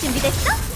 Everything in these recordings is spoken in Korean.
준비됐어?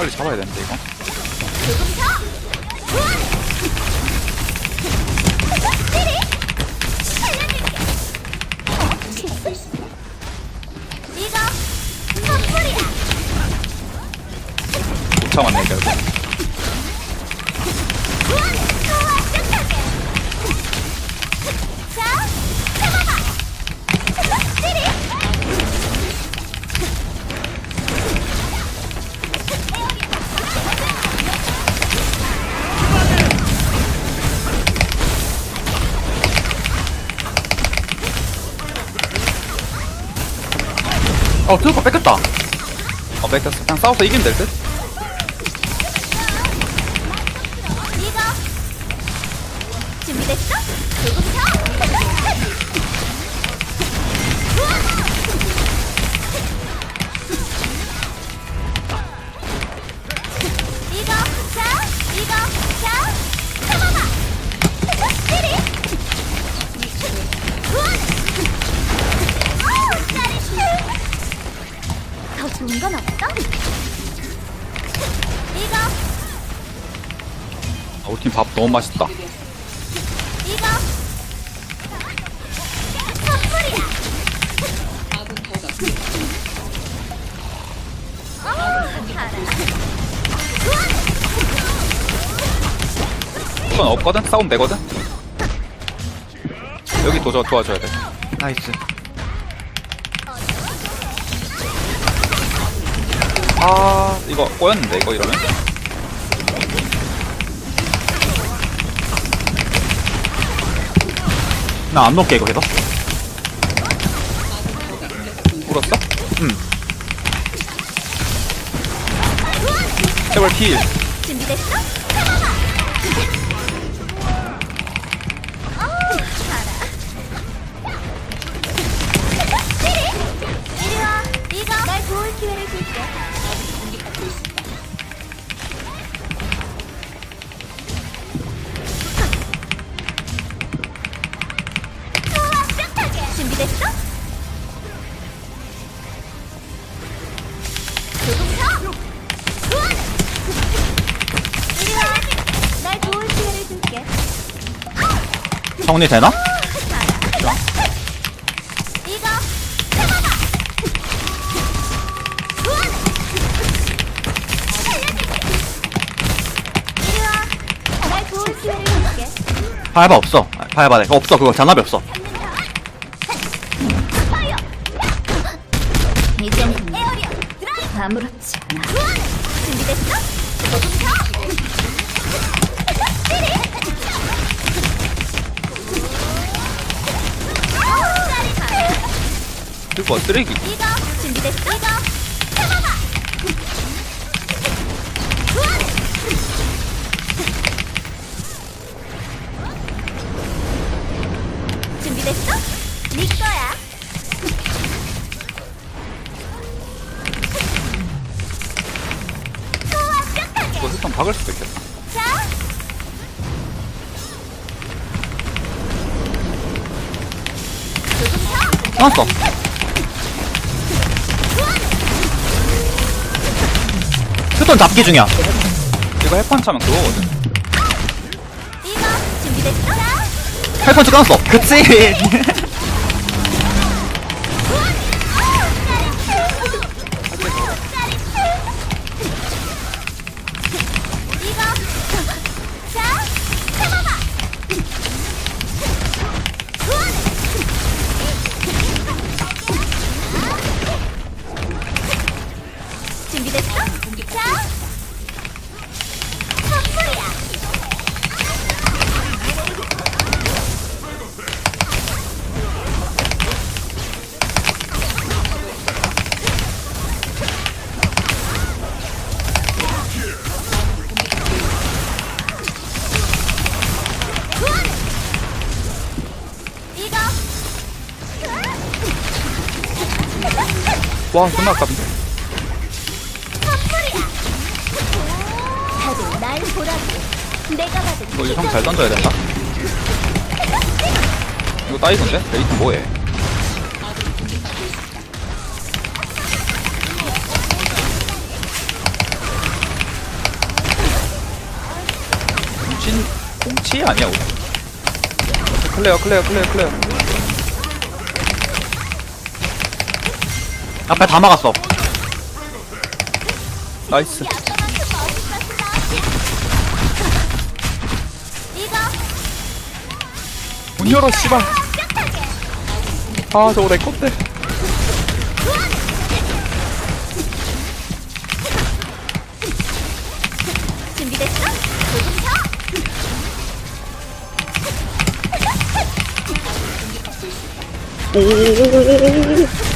빨리 잡아야 되는데 이거. 못 참았네 결국. 어 트루퍼 뺏겼다. 어 뺏겼어. 그냥 싸워서 이기면 될 듯. 우리 팀밥 너무 맛있다. 이거 선물이야. 이건 없거든. 싸움 되거든. 여기 도저 도와줘야 돼. 나이스. 아 이거 꼬였는데 이거 이러면. 나 안 넣을게 이거 계속 울었어? 응. 제발 킬. 준비됐어? 준비됐어? 조금 더. 우와! 이리 와. 날 도울 기회를 줄게. 정리 되나? 이거 잡아봐. 우와! 살려줄게. 이리 와. 날 도울 기회를 줄게. 파이바 없어 아, 파이바 내 없어 그거 잔압이 없어. 아무렇지 않아. 준비됐어? 그거 뭐 쓰레기. 이거 준비됐어? 이거 박을 수도 있겠다. 끊었어. 휴ton 잡기 중이야. 이거 해펀치 하면 그거거든 이거 준비됐어? 자. 헬펀치 끊었어. 그치. 와 존나 아깝네. 다들 날 보라고. 내가 받은 이거 유성 잘 던져야 된다. 이거 따이던데? 레이튼 뭐해? 공치 공치 아니야 우리. 클레어 클레어 클레어 클레어 앞에 다 막았어. 나이스 문 열어 씨발 아 저거 내 건데 준비됐어? 조금 더 형나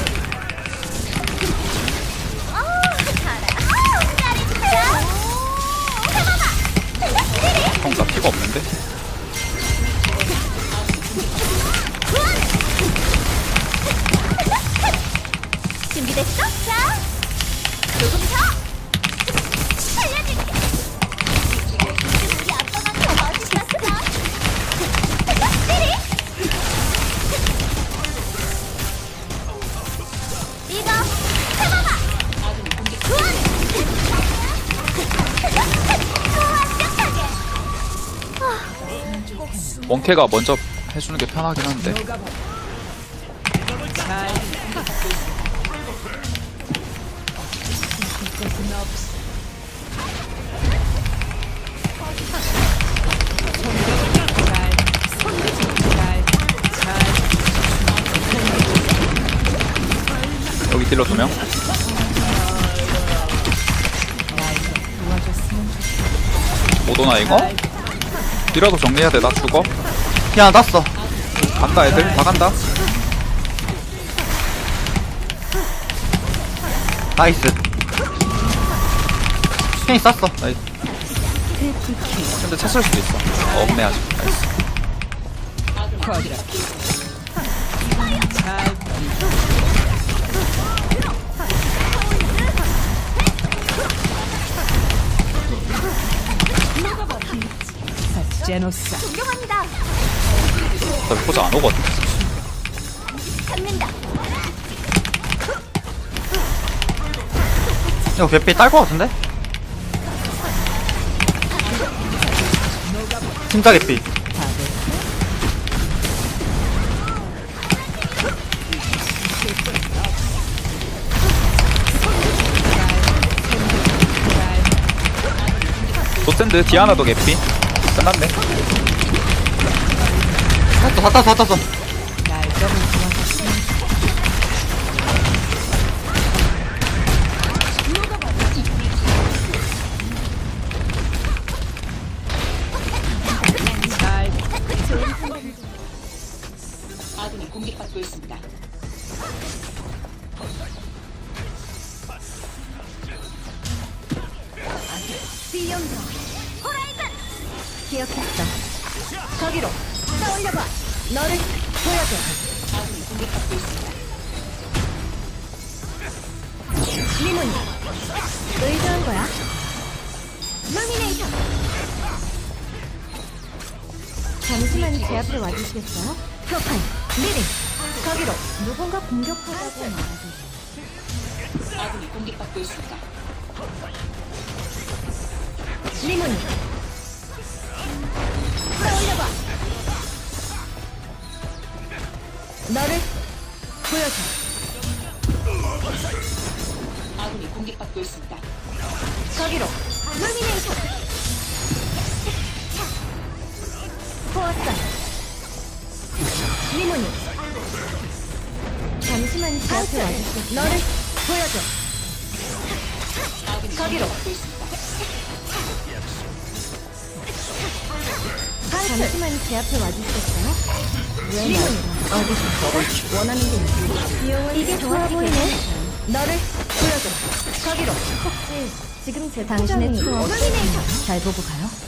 조금 더 살려줄게. 우리 아빠만 더 멋있었어. 이거 잡아봐. 구원. 완벽하게. 원캐가 먼저 해주는 게 편하긴 한데 여기 딜러 두명 못 오나 이거? 딜러도 정리해야 돼 나 죽어 야, 땄어. 간다 애들 다 간다 나이스. 스페인 쌌어. 나이스 근데 찼을 수도 있어 어, 없네 아직 나이스 제노사 포자 안 오거든. 이거 개피 딸 것 같은데? 진짜 개피. 도샌드 디아나도 개피 끝났네 땄어, 다 땄어, 다 땄어. 아군이 공격받고 있습니다. 비용도 호라이즌 기억했어. 거기로 떠올려봐. 너를 보여줘. 아군이 공격받고 있습니다. 리몬이 의도한 거야? 노미네이션 잠시만 제 앞으로 와주시겠어요? 프로파일 리딩. 저기로 누군가 공격하다고 말하고. 아군이 공격받고 있습니다. 리문. 떠올려봐. 너를 보여줘. 있습니다. 잠시만 제 앞에 와주시겠어요? 리모니 어디서 원하는 게 비용은 이게 좋아 보이네. 너를 보여줘. 저기로. 혹시 지금 제 당신의 추억 잘 보고 가요?